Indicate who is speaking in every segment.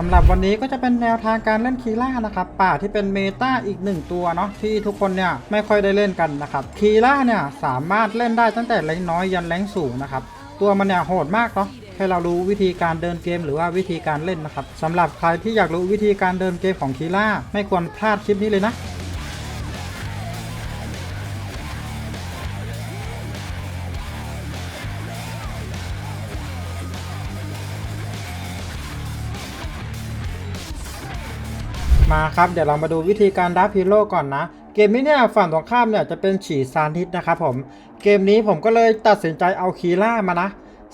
Speaker 1: สำหรับวันนี้ก็จะเป็นแนวทางการเล่นคีล่านะครับป่าที่เป็นเมตาอีกหนึ่งตัวเนาะที่ทุกคนเนี่ยไม่ค่อยได้เล่นกันนะครับคีล่าเนี่ยสามารถเล่นได้ตั้งแต่แรงน้อยยันแรงสูงนะครับตัวมันเนี่ยโหดมากเนาะให้เรารู้วิธีการเดินเกมหรือว่าวิธีการเล่นนะครับสำหรับใครที่อยากรู้วิธีการเดินเกมของคีล่าไม่ควรพลาดคลิปนี้เลยนะ มาครับเดี๋ยวเรามาดูวิธีการดับฮีโร่ก่อนนะ เกมนี้เนี่ยฝั่งตรงข้ามเนี่ยจะเป็นฉีซานทิสนะครับผม เกมนี้ผมก็เลยตัดสินใจเอาคีล่ามานะ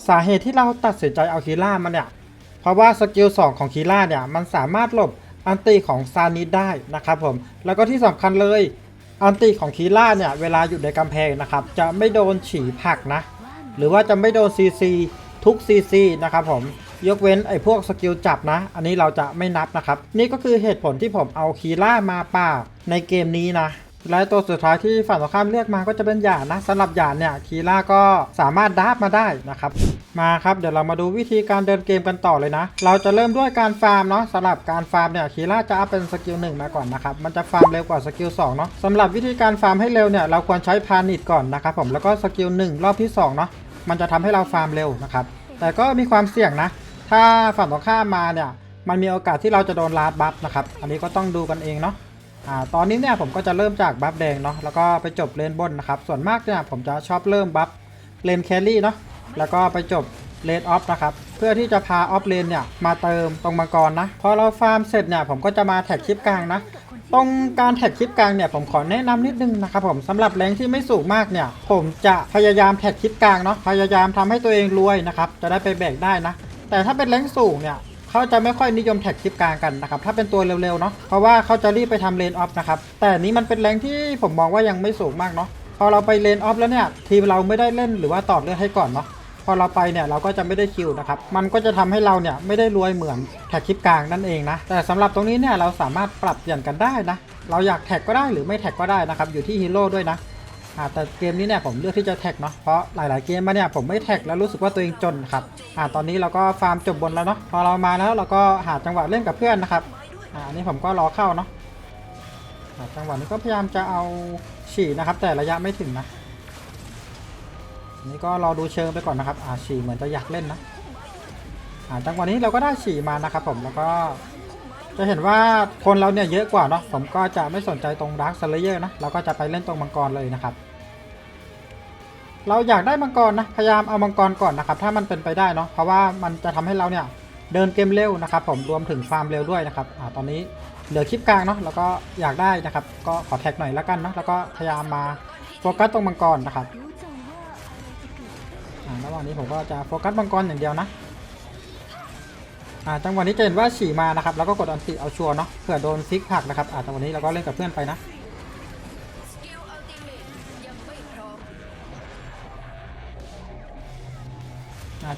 Speaker 1: สาเหตุที่เราตัดสินใจเอาคีล่ามาเนี่ย เพราะว่าสกิล2ของคีล่าเนี่ยมันสามารถหลบอันตีของซานิสได้นะครับผม แล้วก็ที่สำคัญเลยอันตีของคีล่าเนี่ยเวลาอยู่ในกำแพงนะครับจะไม่โดนฉีผักนะ หรือว่าจะไม่โดนซีซีทุกซีซีนะครับผมยกเว้นไอ้พวกสกิลจับนะ อันนี้เราจะไม่นับนะครับ นี่ก็คือเหตุผลที่ผมเอาคีล่ามาป่าในเกมนี้นะและตัวสุดท้ายที่ฝั่งตรงข้ามเลือกมาก็จะเป็นหยาดนะสำหรับหยาดเนี่ยคีล่าก็สามารถดับมาได้นะครับ มาครับเดี๋ยวเรามาดูวิธีการเดินเกมกันต่อเลยนะ เราจะเริ่มด้วยการฟาร์มเนาะสำหรับการฟาร์มเนี่ยคีล่าจะอัพเป็นสกิลหนึ่งมาก่อนนะครับมันจะฟาร์มเร็วกว่าสกิลสองเนาะสำหรับวิธีการฟาร์มให้เร็วเนี่ยเราควรใช้พานิดก่อนนะครับผมแล้วก็สกิลหนึ่งรอบที่สองเนาะมันจะทำให้เราฟาร์มเร็วนะครับแต่ก็มีความเสี่ยงนะ ถ้าฝั่งตรงข้ามมาเนี่ย มันมีโอกาสที่เราจะโดนลาดบัฟนะครับ อันนี้ก็ต้องดูกันเองเนาะอ่าตอนนี้เนี่ยผมก็จะเริ่มจากบัฟแดงเนาะแล้วก็ไปจบเลนบนนะครับ ส่วนมากเนี่ยผมจะชอบเริ่มบัฟเลนแครี่เนาะแล้วก็ไปจบเลนออฟนะครับ เพื่อที่จะพาออฟเลนเนี่ยมาเติมตรงมังกรนะพอเราฟาร์มเสร็จเนี่ยผมก็จะมาแท็กคลิปกลางนะตรงการแท็กคลิปกลางเนี่ยผมขอแนะนำนิดนึงนะครับผมสำหรับแรงที่ไม่สูงมากเนี่ย ผมจะพยายามแท็กคลิปกลางเนาะพยายามทำให้ตัวเองรวยนะครับจะได้ไปแบกได้นะ แต่ถ้าเป็นแรงสูงเนี่ยเขาจะไม่ค่อยนิยมแท็กคลิปกลางกันนะครับ ถ้าเป็นตัวเร็วๆเนาะเพราะว่าเขาจะรีบไปทำเลนออฟนะครับ แต่นี้มันเป็นแรงที่ผมมองว่ายังไม่สูงมากเนาะพอเราไปเลนออฟแล้วเนี่ยทีมเราไม่ได้เล่นหรือว่าต่อเลือดให้ก่อนเนาะพอเราไปเนี่ยเราก็จะไม่ได้คิวนะครับ มันก็จะทำให้เราเนี่ยไม่ได้รวยเหมือนแท็กคลิปกลางนั่นเองนะ แต่สำหรับตรงนี้เนี่ยเราสามารถปรับเปลี่ยนกันได้นะ เราอยากแท็กก็ได้หรือไม่แท็กก็ได้นะครับ อยู่ที่ฮีโร่ด้วยนะ อ่าแต่เกมนี้เนี่ยผมเลือกที่จะแท็กเนาะเพราะหลาย ๆ เกมมาเนี่ยผมไม่แท็กแล้วรู้สึกว่าตัวเองจนครับอ่าตอนนี้เราก็ฟาร์มจบบนแล้วเนาะพอเรามาแล้วเราก็หาจังหวะเล่นกับเพื่อนนะครับอ่าอันนี้ผมก็รอเข้าเนาะอ่าจังหวะนี้ก็พยายามจะเอาฉี่นะครับ แต่ระยะไม่ถึงนะนี่ก็รอดูเชิงไปก่อนนะครับอ่าฉี่เหมือนจะอยากเล่นนะอ่าจังหวะนี้เราก็ได้ฉี่มานะครับผมแล้วก็จะเห็นว่าคนเราเนี่ยเยอะกว่าเนาะผมก็จะไม่สนใจตรงดาร์ค s เลเยอร์นะเราก็จะไปเล่นตรงมังกรเลยนะครับ เราอยากได้มังกรนะพยายามเอามังกรก่อนนะครับถ้ามันเป็นไปได้เนาะเพราะว่ามันจะทำให้เราเนี่ยเดินเกมเร็วนะครับผมรวมถึงฟาร์มเร็วด้วยนะครับอ่าตอนนี้เหลือคลิปกลางเนาะแล้วก็อยากได้นะครับก็ขอแท็กหน่อยแล้วกันเนาะแล้วก็พยายามมาโฟกัสตรงมังกรนะครับระหว่างนี้ผมก็จะโฟกัสมังกรอย่างเดียวนะอ่าจังหวะนี้จะเห็นว่าฉี่มานะครับแล้วก็กดอันติเอาชัวร์เนาะเผื่อโดนฟิกผักนะครับอ่าจังหวะนี้เราก็เล่นกับเพื่อนไปนะ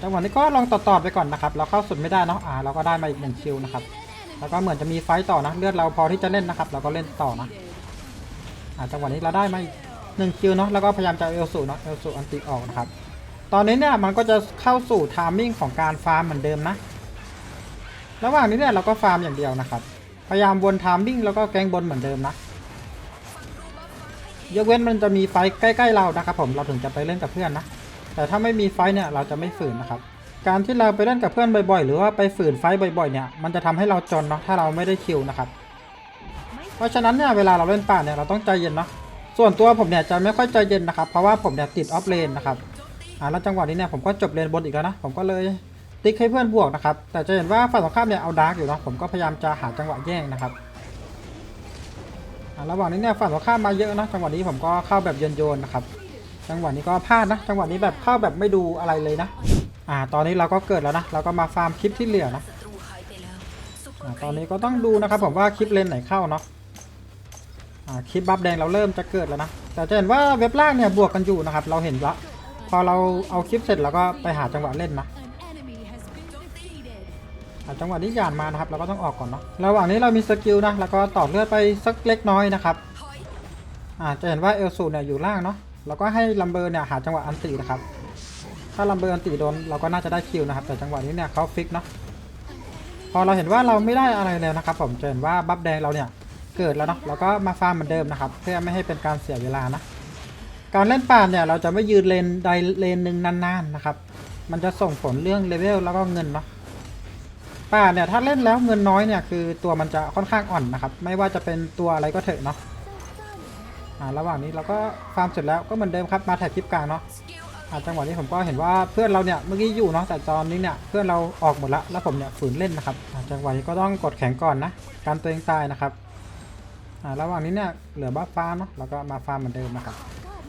Speaker 1: จังหวะนี้ก็ลองต่อๆไปก่อนนะครับ เราเข้าสุดไม่ได้เนาะอ่าเราก็ได้มาอีกหนึ่งคิวนะครับ แล้วก็เหมือนจะมีไฟต่อนะ เลือดเราพอที่จะเล่นนะครับ เราก็เล่นต่อนะอ่าจังหวะนี้เราได้มาอีกหนึ่งคิวเนาะ แล้วก็พยายามจะเอลสูเนาะ เอลสูอันติออกนะครับ ตอนนี้เนี่ยมันก็จะเข้าสู่ทามมิ่งของการฟาร์มเหมือนเดิมนะ ระหว่างนี้เนี่ยเราก็ฟาร์มอย่างเดียวนะครับ พยายามวนทามมิ่งแล้วก็แกงบนเหมือนเดิมนะยกเว้นมันจะมีไฟใกล้ ๆ เรานะครับผม เราถึงจะไปเล่นกับเพื่อนนะ แต่ถ้าไม่มีไฟเนี่ยเราจะไม่ฝืนนะครับ การที่เราไปเล่นกับเพื่อนบ่อย ๆ หรือว่าไปฝืนไฟบ่อยๆเนี่ยมันจะทำให้เราจนเนาะถ้าเราไม่ได้คิวนะครับ เพราะฉะนั้นเนี่ยเวลาเราเล่นป่าเนี่ยเราต้องใจเย็นเนาะส่วนตัวผมเนี่ยจะไม่ค่อยใจเย็นนะครับเพราะว่าผมเนี่ยติดออฟเลนนะครับอ่าแล้วจังหวะนี้เนี่ยผมก็จบเลนบนอีกแล้วนะผมก็เลยติ๊กให้เพื่อนบวกนะครับแต่จะเห็นว่าฝั่งตรงข้ามเนี่ยเอาดาร์กอยู่เนาะผมก็พยายามจะหาจังหวะแย่งนะครับอ่าระหว่างนี้เนี่ยฝั่งตรงข้ามมาเยอะนะจังหวะนี้ผมก็เข้าแบบโยนๆนะครับ จังหวะนี้ก็พลาดนะ จังหวะนี้แบบเข้าแบบไม่ดูอะไรเลยนะ อ่า ตอนนี้เราก็เกิดแล้วนะ เราก็มาฟาร์มคลิปที่เหลือนะอ่าตอนนี้ก็ต้องดูนะครับผมว่าคลิปเลนไหนเข้าเนาะ อ่า คลิปบัฟแดงเราเริ่มจะเกิดแล้วนะ แต่จะเห็นว่าเว็บล่างเนี่ยบวกกันอยู่นะครับ เราเห็นละ พอเราเอาคลิปเสร็จเราก็ไปหาจังหวะเล่นนะอะจังหวะนี้หยานมานะครับเราก็ต้องออกก่อนเนาะระหว่างนี้เรามีสกิลนะแล้วก็ต่อเลือดไปสักเล็กน้อยนะครับอ่าจะเห็นว่าเอลสูเนี่ยอยู่ล่างเนาะ เราก็ให้ลัมเบอร์เนี่ยหาจังหวะอันตีนะครับ ถ้าลัมเบอร์อันตีโดนเราก็น่าจะได้คิวนะครับ แต่จังหวะนี้เนี่ยเขาฟิกเนาะ พอเราเห็นว่าเราไม่ได้อะไรแล้วนะครับผมจะเห็นว่าบัฟแดงเราเนี่ยเกิดแล้วเนาะเราก็มาฟาร์มเหมือนเดิมนะครับ เพื่อไม่ให้เป็นการเสียเวลานะ การเล่นป่าเนี่ยเราจะไม่ยืนเลนใดเลนหนึ่งนานๆนะครับ มันจะส่งผลเรื่องเลเวลแล้วก็เงินเนาะป่าเนี่ยถ้าเล่นแล้วเงินน้อยเนี่ยคือตัวมันจะค่อนข้างอ่อนนะครับ ไม่ว่าจะเป็นตัวอะไรก็เถอะเนาะ ระหว่างนี้เราก็ฟาร์มเสร็จแล้วก็เหมือนเดิมครับมาแถบคลิปกลางเนาะอ่าจังหวะนี้ผมก็เห็นว่าเพื่อนเราเนี่ยเมื่อกี้อยู่เนาะแต่ตอนนี้เนี่ยเพื่อนเราออกหมดละแล้วผมเนี่ยฝืนเล่นนะครับอ่าจังหวะนี้ก็ต้องกดแข็งก่อนนะการตัวเองตายนะครับอ่าระหว่างนี้เนี่ยเหลือบัฟฟ้าเนาะแล้วก็มาฟาร์มเหมือนเดิมนะครับ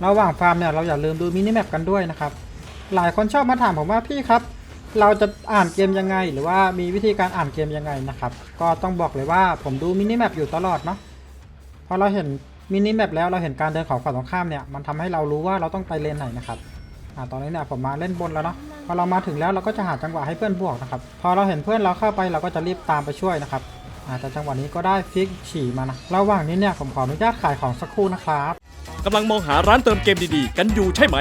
Speaker 1: ระหว่างฟาร์มเนี่ยเราอย่าลืมดูมินิแมปกันด้วยนะครับหลายคนชอบมาถามผมว่าพี่ครับ เราจะอ่านเกมยังไง หรือว่ามีวิธีการอ่านเกมยังไงนะครับก็ต้องบอกเลยว่าผมดูมินิแมปอยู่ตลอดเนาะพอเราเห็น มินิแมปแล้วเราเห็นการเดินของฝั่งตรงข้ามเนี่ยมันทำให้เรารู้ว่าเราต้องไปเลนไหนนะครับอ่าตอนนี้เนี่ยผมมาเล่นบนแล้วเนาะพอเรามาถึงแล้วเราก็จะหาจังหวะให้เพื่อนบวกนะครับพอเราเห็นเพื่อนเราเข้าไปเราก็จะรีบตามไปช่วยนะครับอ่าแต่จังหวะนี้ก็ได้ฟิกฉี่มานะระหว่างนี้เนี่ยผมขออนุญาตขายของสักครู่นะครับ
Speaker 2: กำลังมองหาร้านเติมเกมดีๆ กันอยู่ใช่ไหม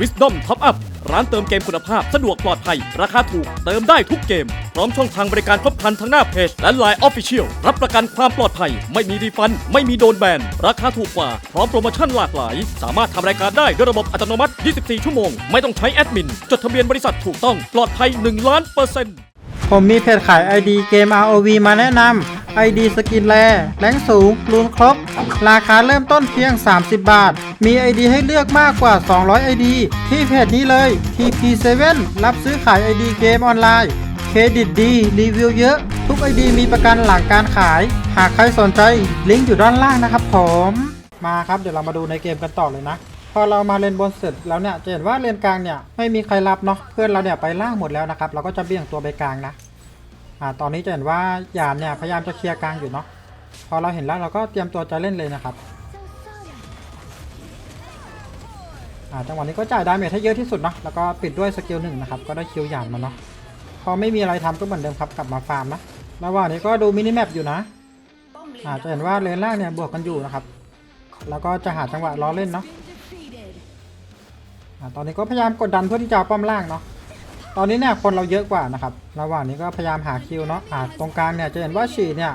Speaker 2: Wisdom Top Up ร้านเติมเกมคุณภาพสะดวกปลอดภัย ราคาถูกเติมได้ทุกเกม ร้อมช่องทางบริการครบครันทั้งหน้าเพจและ Line Official รับประกันความปลอดภัย ไม่มีรีฟัน ไม่มีโดนแบน ราคาถูกกว่า พร้อมโปรโมชั่นหลากหลาย สามารถทำรายการได้ด้วยระบบอัตโนมัติ 24 ชั่วโมง ไม่ต้องใช้แอดมิน จดทะเบียนบริษัทถูกต้องปลอดภัย 1 ล้านเปอร์เซ็นต์
Speaker 1: ผมมีเพจขาย ID เกม ROV มาแนะนำ ID สกินแรแรงสูงรูนครบ ราคาเริ่มต้นเพียง 30 บาท มี ID ให้เลือกมากกว่า 200 ID ที่เพจนี้เลย TP7 รับซื้อขาย ID เกมออนไลน์ รดิตดี รีวิวเยอะ ทุก ID มีประกันหลังการขาย หากใครสนใจลิงก์อยู่ด้านล่างนะครับผมมาครับเดี๋ยวเรามาดูในเกมกันต่อเลยนะ พอเรามาเลนบนเสร็จแล้วเนี่ยจะเห็นว่าเลนกลางเนี่ยไม่มีใครรับเนาะเพื่อนเราเนี่ยไปล่างหมดแล้วนะครับเราก็จะเบี่ยงตัวไปกลางนะอ่าตอนนี้จะเห็นว่าหยานเนี่ยพยายามจะเคลียร์กลางอยู่เนาะพอเราเห็นแล้วเราก็เตรียมตัวจะเล่นเลยนะครับอ่าจังหวะนี้ก็จ่ายดาเมจให้เยอะที่สุดเนาะแล้วก็ปิดด้วยสกิลหนึ่งนะครับก็ได้คิวหยานมาเนาะ อไม่มีอะไรทำก็เหมือนเดิมครับกลับมาฟาร์มนะระหว่างนี้ก็ดูมินิแมปอยู่นะอาจจะเห็นว่าเลนล่างเนี่ยบวกกันอยู่นะครับ แล้วก็จะหาจังหวะล้อเล่นเนาะอ่าตอนนี้ก็พยายามกดดันเพื่อที่จะป้อมล่างเนาะตอนนี้เนี่ยคนเราเยอะกว่านะครับระหว่างนี้ก็พยายามหาคิวเนาะอ่าตรงกลางเนี่ยจะเห็นว่าฉีเนี่ย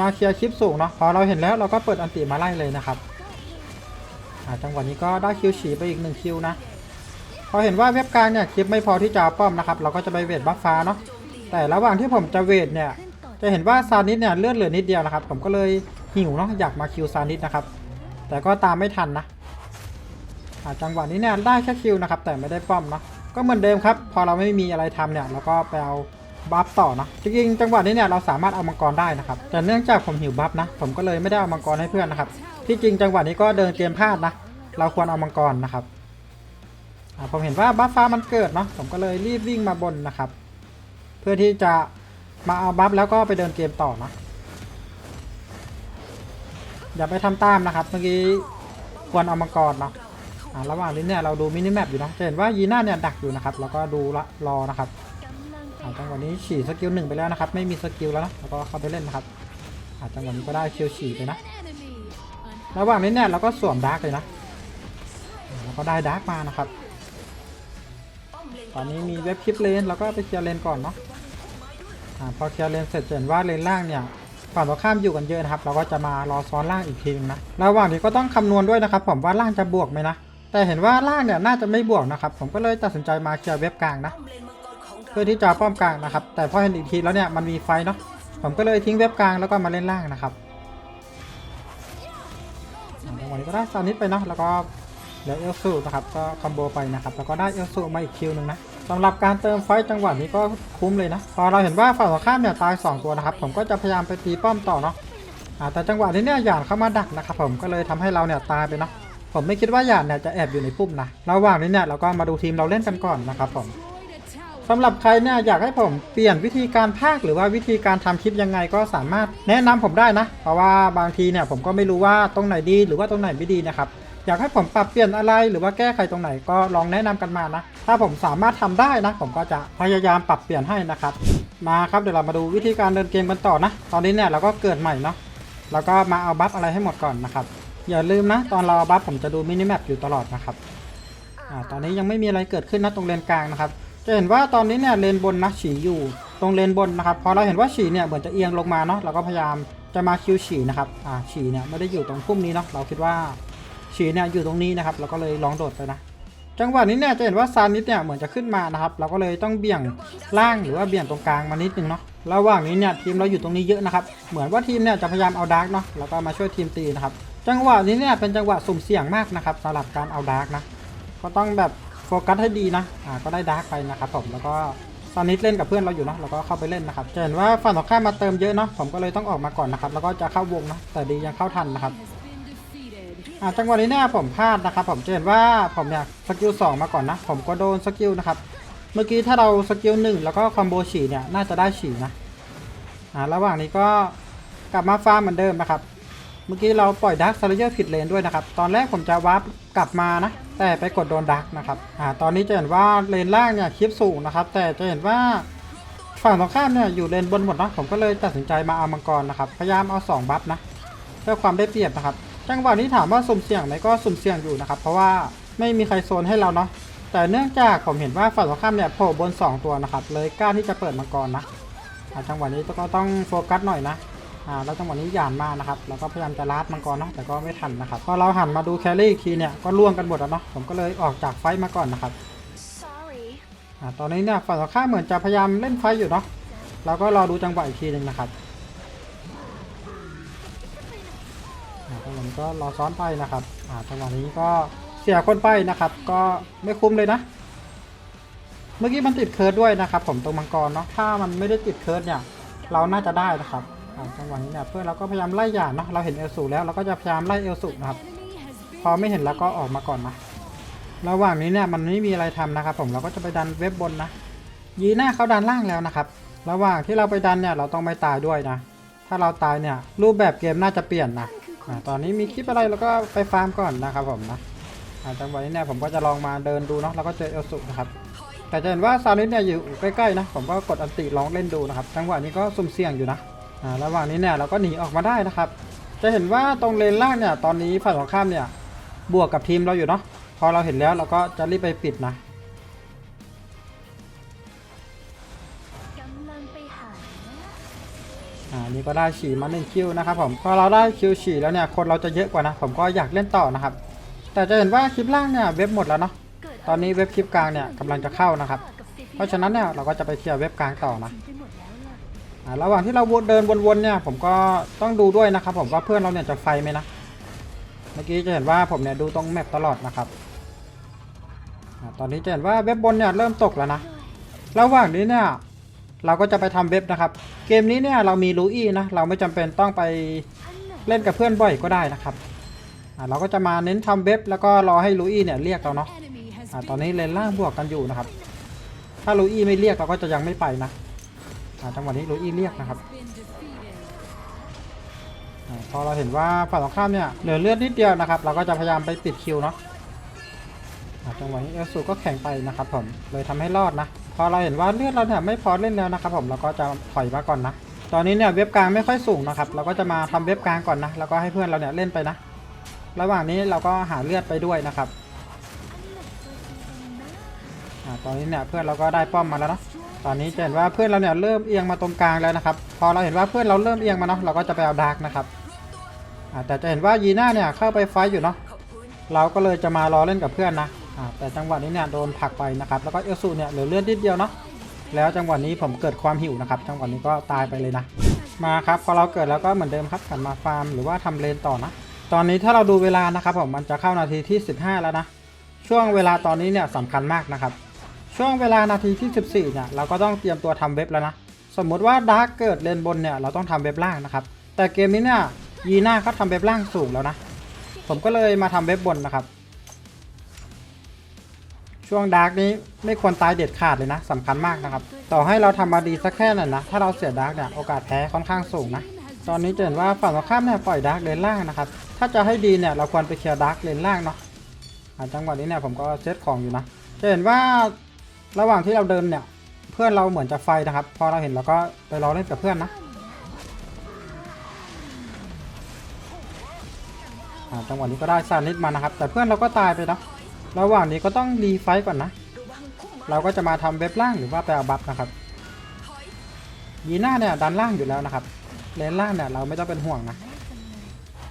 Speaker 1: มาเคลียร์คลิปสูงเนาะพอเราเห็นแล้วเราก็เปิดอันติมาไล่เลยนะครับอ่าจังหวะนี้ก็ได้คิวฉีไปอีกหนึ่งคิวนะ อเห็นว่าเว็บกลางเนี่ยคลิปไม่พอที่จะป้อมนะครับ เราก็จะไปเวทบัฟฟ้าเนาะแต่ระหว่างที่ผมจะเวทเนี่ย จะเห็นว่าซานิสเนี่ยเลือดเหลือนิดเดียวนะครับ ผมก็เลยหิวเนาะอยากมาคิวซานิสนะครับ แต่ก็ตามไม่ทันนะจังหวะนี้เนี่ยได้แค่คิวนะครับ แต่ไม่ได้ป้อมเนาะก็เหมือนเดิมครับ พอเราไม่มีอะไรทำเนี่ยเราก็ไปเอาบัฟต่อนะจริงๆจังหวะนี้เนี่ยเราสามารถเอามังกรได้นะครับ แต่เนื่องจากผมหิวบัฟนะ ผมก็เลยไม่ได้เอามังกรให้เพื่อนนะครับ ที่จริงจังหวะนี้ก็เดินเกมพลาดนะ เราควรเอามังกรนะครับ ผมเห็นว่าบัฟฟ้ามันเกิดเนาะผมก็เลยรีบวิ่งมาบนนะครับ เพื่อที่จะมาเอาบัฟแล้วก็ไปเดินเกมต่อนะอย่าไปทำตามนะครับ เมื่อกี้ควรเอามังกรเนาะระหว่างนี้เนี่ยเราดูมินิแมปอยู่นะจะเห็นว่ายีน่าเนี่ยดักอยู่นะครับ แล้วก็ดูละรอนะครับจังหวะนี้ฉี่สกิลหนึ่งไปแล้วนะครับ ไม่มีสกิลแล้วนะแล้วก็เข้าไปเล่นนะครับจังหวะนี้ก็ได้คิวฉี่ไปนะ ระหว่างนี้เนี่ยเราก็สวมดาร์กเลยนะแล้วก็ได้ดาร์กมานะครับ ตอนนี้มีเว็บคลิปเลนเราก็ไปเคลียร์เลนก่อนเนาะอ่าพอเคลียร์เลนเสร็จเห็นว่าเลนล่างเนี่ยฝั่งตรงข้ามอยู่กันเยอะนะครับ เราก็จะมารอซ้อนล่างอีกทีนึงนะระหว่างนี้ก็ต้องคำนวณด้วยนะครับ ผมว่าล่างจะบวกไหมนะแต่เห็นว่าล่างเนี่ยน่าจะไม่บวกนะครับ ผมก็เลยตัดสินใจมาเคลียร์เว็บกลางนะเพื่อที่จะป้อมกลางนะครับ แต่พอเห็นอีกทีแล้วเนี่ยมันมีไฟเนาะผมก็เลยทิ้งเว็บกลางแล้วก็มาเล่นล่างนะครับอ่าจังหวะนี้ก็ได้ซานิสไปเนาะแล้วก็ เหลือเอลซูนะครับก็คอมโบไปนะครับแล้วก็ได้เอลซูมาอีกคิวหนึ่งนะสำหรับการเติมไฟจังหวะนี้ก็คุ้มเลยนะ พอเราเห็นว่าฝั่งตรงข้ามเนี่ยตาย 2 ตัวนะครับ ผมก็จะพยายามไปตีป้อมต่อเนาะแต่จังหวะนี้เนี่ยหยานเข้ามาดักนะครับผมก็เลยทำให้เราเนี่ยตายไปเนาะผมไม่คิดว่าหยาดเนี่ยจะแอบอยู่ในปุ่มนะระหว่างนี้เนี่ยเราก็มาดูทีมเราเล่นกันก่อนนะครับผมสำหรับใครเนี่ยอยากให้ผมเปลี่ยนวิธีการพากย์หรือว่าวิธีการทำคลิปยังไงก็สามารถแนะนำผมได้นะ เพราะว่าบางทีเนี่ยผมก็ไม่รู้ว่าตรงไหนดีหรือว่าตรงไหนไม่ดีนะครับ อยากให้ผมปรับเปลี่ยนอะไรหรือว่าแก้ไขตรงไหนก็ลองแนะนำกันมานะ ถ้าผมสามารถทำได้นะ ผมก็จะพยายามปรับเปลี่ยนให้นะครับ มาครับเดี๋ยวเรามาดูวิธีการเดินเกมกันต่อนะ ตอนนี้เนี่ยเราก็เกิดใหม่เนาะแล้วก็มาเอาบัฟอะไรให้หมดก่อนนะครับ อย่าลืมนะ ตอนเราเอาบัฟผมจะดูมินิแมปอยู่ตลอดนะครับอ่าตอนนี้ยังไม่มีอะไรเกิดขึ้นนะตรงเลนกลางนะครับ จะเห็นว่าตอนนี้เนี่ยเลนบนนะฉีอยู่ตตรงเลนบนนะครับ พอเราเห็นว่าฉีเนี่ยเหมือนจะเอียงลงมาเนาะ เราก็พยายามจะมาคิวฉีนะครับ อ่าฉีเนี่ยไม่ได้อยู่ตรงพุ่มนี้เนาะ เราคิดว่า ฉีเนี่ยอยู่ตรงนี้นะครับเราก็เลยลองโดดไปนะ จังหวะนี้เนี่ยจะเห็นว่าซานิสเนี่ยเหมือนจะขึ้นมานะครับ เราก็เลยต้องเบี่ยงล่างหรือว่าเบี่ยงตรงกลางมานิดนึงเนาะระหว่างนี้เนี่ยทีมเราอยู่ตรงนี้เยอะนะครับเหมือนว่าทีมเนี่ยจะพยายามเอาดาร์กเนาะแล้วก็มาช่วยทีมตีนะครับจังหวะนี้เนี่ยเป็นจังหวะสุ่มเสี่ยงมากนะครับสำหรับการเอาดาร์กนะก็ต้องแบบโฟกัสให้ดีนะอ่าก็ได้ดาร์กไปนะครับผมแล้วก็ตอนนี้เล่นกับเพื่อนเราอยู่เนาะเราก็เข้าไปเล่นนะครับเห็นว่าฝั่งตรงข้ามมาเติมเยอะเนาะผมก็เลยต้องออกมาก่อนนะครับแล้วก็จะเข้าวงนะแต่ดียังเข้าทันนะครับ อ่าจังหวะนี้เนี่ยผมพลาดนะครับ ผมจะเห็นว่าผมเนี่ยสกิลสองมาก่อนนะ ผมก็โดนสกิลนะครับ เมื่อกี้ถ้าเราสกิลหนึ่งแล้วก็คอมโบฉี่เนี่ยน่าจะได้ฉี่นะอ่าระหว่างนี้ก็กลับมาฟาร์มเหมือนเดิมนะครับ เมื่อกี้เราปล่อยดาร์คซาร์เยอร์ผิดเลนด้วยนะครับ ตอนแรกผมจะวาร์ปกลับมานะ แต่ไปกดโดนดาร์กนะครับอ่าตอนนี้จะเห็นว่าเลนล่างเนี่ยคลิปสูงนะครับ แต่จะเห็นว่าฝั่งตรงข้ามเนี่ยอยู่เลนบนหมดนะผมก็เลยตัดสินใจมาเอามังกรนะครับ พยายามเอา2บัฟนะเพื่อความได้เปรียบนะครับ จังหวะนี้ถามว่าสุ่มเสี่ยงไหมก็สุ่มเสี่ยงอยู่นะครับ เพราะว่าไม่มีใครโซนให้เราเนาะแต่เนื่องจากผมเห็นว่าฝั่งตรงข้ามเนี่ยโผล่บน 2 ตัวนะครับ เลยกล้าที่จะเปิดมังกรนะอ่าจังหวะนี้ก็ต้องโฟกัสหน่อยนะอ่าแล้วจังหวะนี้หยานมานะครับ แล้วก็พยายามจะลาดมังกรเนาะแต่ก็ไม่ทันนะครับ พอเราหันมาดูแครี่อีกทีเนี่ยก็ล่วงกันหมดแล้วเนาะผมก็เลยออกจากไฟท์มาก่อนนะครับ
Speaker 3: Sorry.
Speaker 1: อ่าตอนนี้เนี่ยฝั่งตรงข้ามเหมือนจะพยายามเล่นไฟท์อยู่เนาะเราก็รอดูจังหวะอีกทีหนึ่งนะครับ ก็รอซ้อนไปนะครับอ่าจังหวะนี้ก็เสียคนไปนะครับ ก็ไม่คุ้มเลยนะ เมื่อกี้มันติดเคิร์ดด้วยนะครับ ผมตรงมังกรเนาะถ้ามันไม่ได้ติดเคิร์ดเนี่ย เราน่าจะได้นะครับอ่าจังหวะนี้เนี่ยเพื่อนเราก็พยายามไล่หยาดเนาะเราเห็นเอลสูแล้วเราก็จะพยายามไล่เอลสูนะครับ พอไม่เห็นแล้วก็ออกมาก่อนนะระหว่างนี้เนี่ยมันไม่มีอะไรทำนะครับ ผมเราก็จะไปดันเว็บบนนะยีหน้าเขาดันล่างแล้วนะครับ ระหว่างที่เราไปดันเนี่ยเราต้องไม่ตายด้วยนะ ถ้าเราตายเนี่ยรูปแบบเกมน่าจะเปลี่ยนนะ ตอนนี้มีคลิปอะไรเราก็ไปฟาร์มก่อนนะครับผมนะอ่าจังหวะนี้เนี่ยผมก็จะลองมาเดินดูเนาะแล้วก็เจอเอลสุนะครับแต่จะเห็นว่าซาลิสเนี่ยอยู่ใกล้ๆนะผมก็กดอันติลองเล่นดูนะครับจังหวะนี้ก็สุ่มเสี่ยงอยู่นะอ่าระหว่างนี้เนี่ยเราก็หนีออกมาได้นะครับ จะเห็นว่าตรงเลนล่างเนี่ยตอนนี้ฝ่ายของข้ามเนี่ยบวกกับทีมเราอยู่เนาะพอเราเห็นแล้วเราก็จะรีบไปปิดนะ อ่านี่ก็ได้ฉี่มาหนึ่งคิวนะครับผมพอเราได้คิวฉี่แล้วเนี่ยคนเราจะเยอะกว่านะผมก็อยากเล่นต่อนะครับ แต่จะเห็นว่าคลิปล่างเนี่ยเว็บหมดแล้วเนาะตอนนี้เว็บคลิปกลางเนี่ยกำลังจะเข้านะครับ เพราะฉะนั้นเนี่ยเราก็จะไปเคลียร์เว็บกลางต่อนะอ่าระหว่างที่เราเดินวนๆเนี่ยผมก็ต้องดูด้วยนะครับผมว่าเพื่อนเราเนี่ยจะไฟไหมนะเมื่อกี้จะเห็นว่าผมเนี่ยดูตรงแมปตลอดนะครับอาตอนนี้จะเห็นว่าเว็บบนเนี่ยเริ่มตกแล้วนะระหว่างนี้เนี่ย เราก็จะไปทำเว็บนะครับ เกมนี้เนี่ยเรามีลูอี้นะ เราไม่จำเป็นต้องไปเล่นกับเพื่อนบ่อยก็ได้นะครับเราก็จะมาเน้นทำเว็บแล้วก็รอให้ลูอี้เนี่ยเรียกเราเนาะอ่าตอนนี้เลนล่างบวกกันอยู่นะครับ ถ้าลูอี้ไม่เรียกเราก็จะยังไม่ไปนะจังหวะนี้ลูอี้เรียกนะครับอพอเราเห็นว่าฝั่งตรงข้ามเนี่ยเหลือเลือดนิดเดียวนะครับ เราก็จะพยายามไปปิดคิวเนาะจังหวะนี้เอลสูก็แข่งไปนะครับผมเลยทำให้รอดนะ พอเราเห็นว่าเลือดเราเนี่ยไม่พอเล่นแล้วนะครับผมเราก็จะถอยมาก่อนนะ ตอนนี้เนี่ยเว็บกลางไม่ค่อยสูงนะครับเราก็จะมาทำเว็บกลางก่อนนะแล้วก็ให้เพื่อนเราเนี่ยเล่นไปนะ ระหว่างนี้เราก็หาเลือดไปด้วยนะครับอ่าตอนนี้เนี่ยเพื่อนเราก็ได้ป้อมมาแล้วนะตอนนี้จะเห็นว่าเพื่อนเราเนี่ยเริ่มเอียงมาตรงกลางแล้วนะครับพอเราเห็นว่าเพื่อนเราเริ่มเอียงมาเนาะเราก็จะไปเอาดาร์กนะครับอ่าแต่จะเห็นว่ายีน่าเนี่ยเข้าไปไฟท์อยู่เนาะเราก็เลยจะมารอเล่นกับเพื่อนนะ แต่จังหวะนี้เนี่ยโดนผลักไปนะครับ แล้วก็เอลซูเนี่ยเหลือเลือดนิดเดียวเนาะ แล้วจังหวะนี้ผมเกิดความหิวนะครับ จังหวะนี้ก็ตายไปเลยนะ มาครับ พอเราเกิดแล้วก็เหมือนเดิมครับกลับมาฟาร์มหรือว่าทำเลนต่อนะ ตอนนี้ถ้าเราดูเวลานะครับผมมันจะเข้านาทีที่ 15 แล้วนะ ช่วงเวลาตอนนี้เนี่ยสำคัญมากนะครับ ช่วงเวลานาทีที่ 14 เนี่ยเราก็ต้องเตรียมตัวทำเว็บแล้วนะ สมมุติว่าดาร์กเกิดเลนบนเนี่ยเราต้องทำเว็บล่างนะครับ แต่เกมนี้เนี่ยยีน่าเขาทำเว็บล่างสูงแล้วนะ ผมก็เลยมาทำเว็บบนนะครับ ช่วงดาร์กนี้ไม่ควรตายเด็ดขาดเลยนะสำคัญมากนะครับ ต่อให้เราทำมาดีสักแค่ไหนนะ ถ้าเราเสียดาร์กเนี่ยโอกาสแพ้ค่อนข้างสูงนะ ตอนนี้เห็นว่าฝั่งตรงข้ามเนี่ยปล่อยดาร์กเลนล่างนะครับ ถ้าจะให้ดีเนี่ยเราควรไปเคลียร์ดาร์กเลนล่างเนาะอ่าจังหวะนี้เนี่ยผมก็เซตของอยู่นะจะเห็นว่าระหว่างที่เราเดินเนี่ยเพื่อนเราเหมือนจะไฟนะครับ พอเราเห็นเราก็ไปรอเล่นกับเพื่อนนะอ่าจังหวะนี้ก็ได้ซานิดมานะครับ แต่เพื่อนเราก็ตายไปนะ ระหว่างนี้ก็ต้องรีไฟต์ก่อนนะ เราก็จะมาทำเว็บล่างหรือว่าไปเอาบัฟนะครับยีน่าเนี่ยดันล่างอยู่แล้วนะครับเลนล่างเนี่ยเราไม่ต้องเป็นห่วงนะ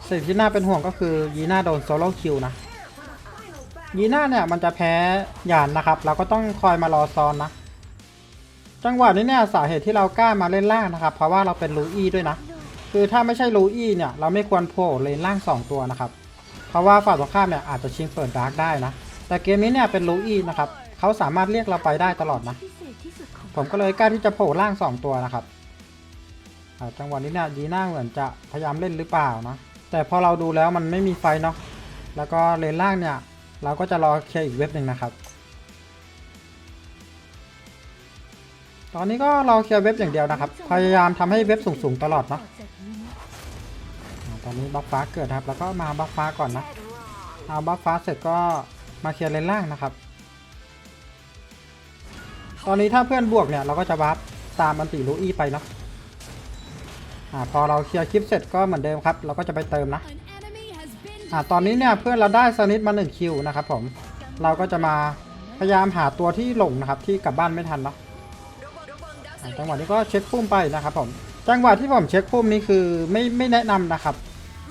Speaker 1: สิ่งที่น่าเป็นห่วงก็คือยีน่าโดนโซโล่คิวนะยีน่าเนี่ยมันจะแพ้หยานนะครับ เราก็ต้องคอยมารอซ้อนนะ จังหวะนี้เนี่ยสาเหตุที่เรากล้ามาเล่นล่างนะครับ เพราะว่าเราเป็นลูอี้ด้วยนะ คือถ้าไม่ใช่ลูอี้เนี่ยเราไม่ควรโผล่เลนล่าง 2 ตัวนะครับ เพราะว่าฝ่ายตรงข้ามเนี่ยอาจจะชิงเปิดดาร์กได้นะ แต่เกมนี้เนี่ยเป็นลูอี้นะครับเขาสามารถเรียกเราไปได้ตลอดนะ ผมก็เลยกล้าที่จะโผล่ล่าง 2 ตัวนะครับจังหวะนี้เนี่ยยีน่าเหมือนจะพยายามเล่นหรือเปล่านะแต่พอเราดูแล้วมันไม่มีไฟเนาะแล้วก็เลนล่างเนี่ยเราก็จะรอเคลียร์อีกเว็บหนึ่งนะครับ ตอนนี้ก็รอเคลียร์เว็บอย่างเดียวนะครับ พยายามทำให้เว็บสูงๆตลอดเนาะ
Speaker 3: ตอนนี้
Speaker 1: บัฟฟ้าเกิดครับ แล้วก็มาบัฟฟ้าก่อนนะเอาบัฟฟ้าเสร็จก็ มาเคลียร์เลนล่างนะครับ ตอนนี้ถ้าเพื่อนบวกเนี่ยเราก็จะวับตามอันติลูอี้ไปเนาะอ่าพอเราเคลียร์คลิปเสร็จก็เหมือนเดิมครับ เราก็จะไปเติมนะอ่าตอนนี้เนี่ยเพื่อนเราได้สนิทมา1คิวนะครับผมเราก็จะมาพยายามหาตัวที่หลงนะครับ ที่กลับบ้านไม่ทันเนาะจังหวะนี้ก็เช็คปุ่มไปนะครับผมจังหวะที่ผมเช็คปุ่มนี้คือไม่ไม่แนะนำนะครับ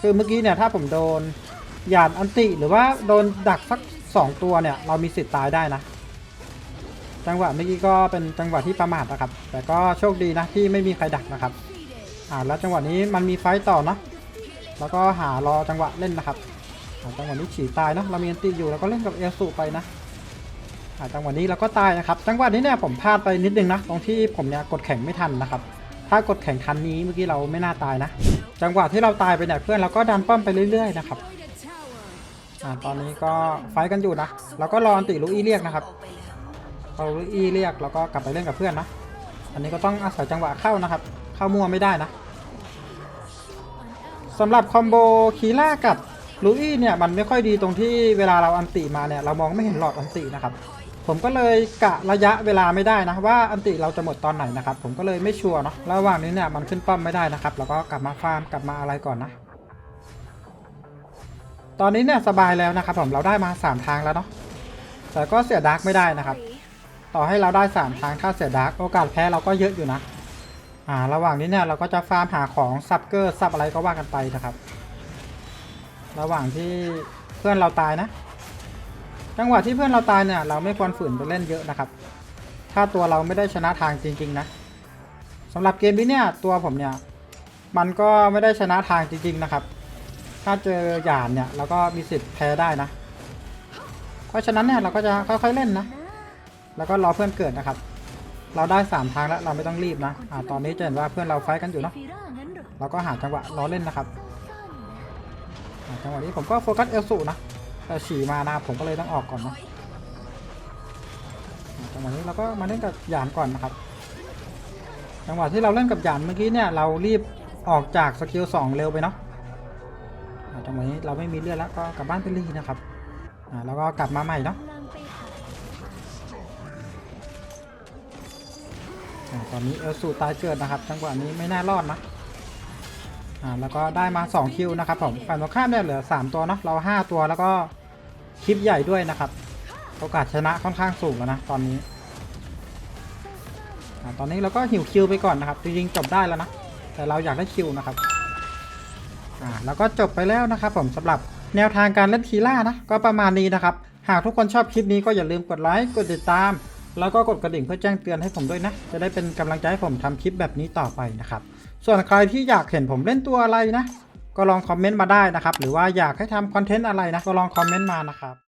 Speaker 1: คือเมื่อกี้เนี่ยถ้าผมโดนหยาดอันติหรือว่าโดนดักสัก สองตัวเนี่ยเรามีสิทธิ์ตายได้นะ จังหวะเมื่อกี้ก็เป็นจังหวะที่ประมาทนะครับ แต่ก็โชคดีนะที่ไม่มีใครดักนะครับ อ่าแล้วจังหวะนี้มันมีไฟต่อเนาะแล้วก็หารอจังหวะเล่นนะครับจังหวะนี้ฉีตายเนาะเรามีอันตีอยู่แล้วก็เล่นกับเอลสูไปนะอ่าจังหวะนี้เราก็ตายนะครับ จังหวะนี้เนี่ยผมพลาดไปนิดนึงนะ ตรงที่ผมเนี่ยกดแข่งไม่ทันนะครับ ถ้ากดแข่งทันนี้เมื่อกี้เราไม่น่าตายนะ จังหวะที่เราตายไปเนี่ยเพื่อนเราก็ดันป้อมไปเรื่อยๆนะครับ อ่าตอนนี้ก็ไฟกันอยู่นะเราก็รออันติลูอี้เรียกนะครับพอลูอี้เรียกเราก็กลับไปเล่นกับเพื่อนนะ อันนี้ก็ต้องอาศัยจังหวะเข้านะครับ เข้ามั่วไม่ได้นะสำหรับคอมโบคีล่ากับลูอี้เนี่ยมันไม่ค่อยดีตรงที่เวลาเราอันติมาเนี่ยเรามองไม่เห็นหลอดอันตินะครับ ผมก็เลยกะระยะเวลาไม่ได้นะว่าอันติเราจะหมดตอนไหนนะครับ ผมก็เลยไม่ชัวร์เนาะระหว่างนี้เนี่ยมันขึ้นป้อมไม่ได้นะครับ แล้วก็กลับมาฟาร์มกลับมาอะไรก่อนนะ ตอนนี้เนี่ยสบายแล้วนะครับผมเราได้มา 3 ทางแล้วเนาะแต่ก็เสียดาร์กไม่ได้นะครับ ต่อให้เราได้ 3 ทางถ้าเสียดาร์กโอกาสแพ้เราก็เยอะอยู่นะอ่าระหว่างนี้เนี่ยเราก็จะฟาร์มหาของซับเกอร์ซับอะไรก็ว่ากันไปนะครับ ระหว่างที่เพื่อนเราตายนะ จังหวะที่เพื่อนเราตายเนี่ยเราไม่ควรฝืนไปเล่นเยอะนะครับ ถ้าตัวเราไม่ได้ชนะทางจริง ๆ นะสำหรับเกมนี้เนี่ยตัวผมเนี่ยมันก็ไม่ได้ชนะทางจริง ๆ นะครับ ถ้าเจอหยานเนี่ยเราก็มีสิทธิ์แพ้ได้นะ เพราะฉะนั้นเนี่ยเราก็จะค่อยๆเล่นนะ แล้วก็รอเพื่อนเกิดนะครับ เราได้3ทางแล้วเราไม่ต้องรีบนะอ่าตอนนี้จะเห็นว่าเพื่อนเราไฟกันอยู่เนาะ
Speaker 3: เรา
Speaker 1: ก็หาจังหวะรอเล่นนะครับจังหวะนี้ผมก็โฟกัสเอลสูนะแต่ฉี่มานะผมก็เลยต้องออกก่อนนะจังหวะนี้เราก็มาเล่นกับหยานก่อนนะครับ จังหวะที่เราเล่นกับหยานเมื่อกี้เนี่ยเรารีบออกจากสกิลสองเร็วไปเนาะ จังหวะนี้เราไม่มีเลือดแล้วก็กลับบ้านไปรีนะครับอ่าแล้วก็กลับมาใหม่เนาะอ่าตอนนี้เอลสูตายเกิดนะครับ จังหวะนี้ไม่น่ารอดนะอ่าแล้วก็ได้มา2คิวนะครับผมฝั่งตรงข้ามเนี่ยเหลือ 3 ตัวเนาะเรา 5 ตัวแล้วก็คลิปใหญ่ด้วยนะครับโอกาสชนะค่อนข้างสูงแล้วนะตอนนี้อ่าตอนนี้เราก็หิวคิวไปก่อนนะครับจริงๆจบได้แล้วนะแต่เราอยากได้คิวนะครับ อ่าแล้วก็จบไปแล้วนะครับผมสำหรับแนวทางการเล่นคีล่านะ ก็ประมาณนี้นะครับ หากทุกคนชอบคลิปนี้ก็อย่าลืมกดไลค์กดติดตาม แล้วก็กดกระดิ่งเพื่อแจ้งเตือนให้ผมด้วยนะ จะได้เป็นกำลังใจให้ผมทำคลิปแบบนี้ต่อไปนะครับ ส่วนใครที่อยากเห็นผมเล่นตัวอะไรนะ ก็ลองคอมเมนต์มาได้นะครับ หรือว่าอยากให้ทำคอนเทนต์อะไรนะ ก็ลองคอมเมนต์มานะครับ